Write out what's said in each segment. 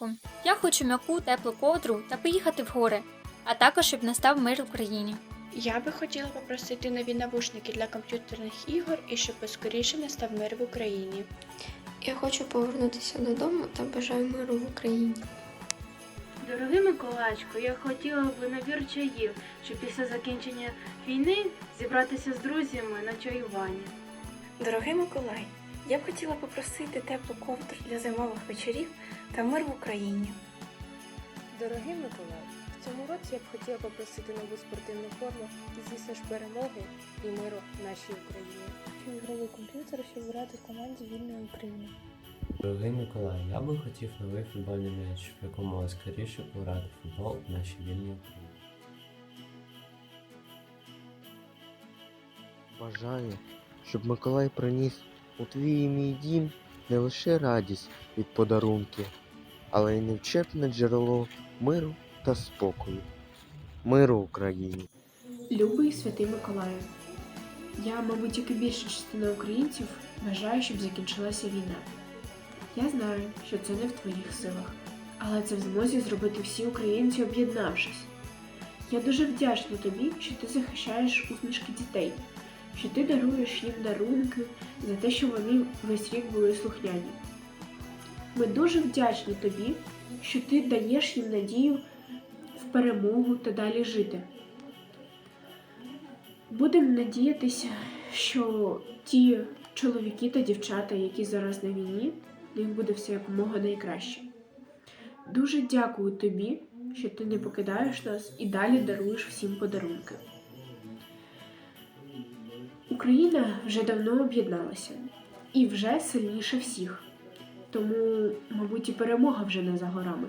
Дорогі я хочу м'яку теплу ковдру та поїхати в гори, а також щоб настав мир в Україні. Я би хотіла попросити нові навушники для комп'ютерних ігор і щоб поскоріше настав мир в Україні. Я хочу повернутися додому та бажаю миру в Україні. Дорогий Миколаївичку, я хотіла б набір чаїв, щоб після закінчення війни зібратися з друзями на чаювання. Дорогий Миколай, я б хотіла попросити теплу ковдру для зимових вечорів та мир в Україні. Дорогий Миколай, цьому році я б хотіла попросити нову спортивну форму і, звісно ж, перемоги і миру нашій Україні. ігровий комп'ютер, щоб грати в команді вільної України. Дорогий Миколай, я би хотів новий футбольний м'яч, в якому скоріше пограти футбол в нашій вільній Україні. Бажаю, щоб Миколай приніс у твій і мій дім не лише радість від подарунків, але й невчепне джерело миру та спокою. Миру Україні! Любий святий Миколаю, я, мабуть, як і більша частина українців, бажаю, щоб закінчилася війна. Я знаю, що це не в твоїх силах, але це в змозі зробити всі українці, об'єднавшись. Я дуже вдячна тобі, що ти захищаєш усмішки дітей, що ти даруєш їм дарунки за те, що вони весь рік були слухняні. Ми дуже вдячні тобі, що ти даєш їм надію перемогу та далі жити. Будемо надіятися, що ті чоловіки та дівчата, які зараз на війні, них буде все якомога найкраще. Дуже дякую тобі, що ти не покидаєш нас і далі даруєш всім подарунки. Україна вже давно об'єдналася і вже сильніше всіх. Тому, мабуть, і перемога вже не за горами.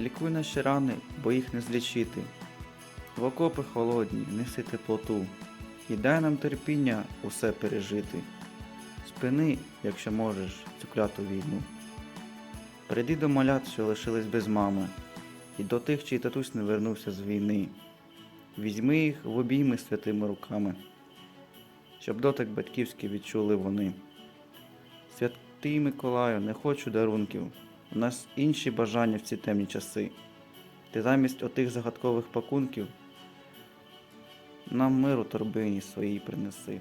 Лікуй наші рани, бо їх не злічити. В окопи холодні, неси теплоту. І дай нам терпіння усе пережити. Спини, якщо можеш, цю кляту війну. Прийди до малят, що лишились без мами, і до тих, чий татусь не вернувся з війни. Візьми їх в обійми святими руками, щоб дотик батьківський відчули вони. Святий Миколаю, не хочу дарунків, у нас інші бажання в ці темні часи. Ти замість отих загадкових пакунків нам миру торбині своїй принеси.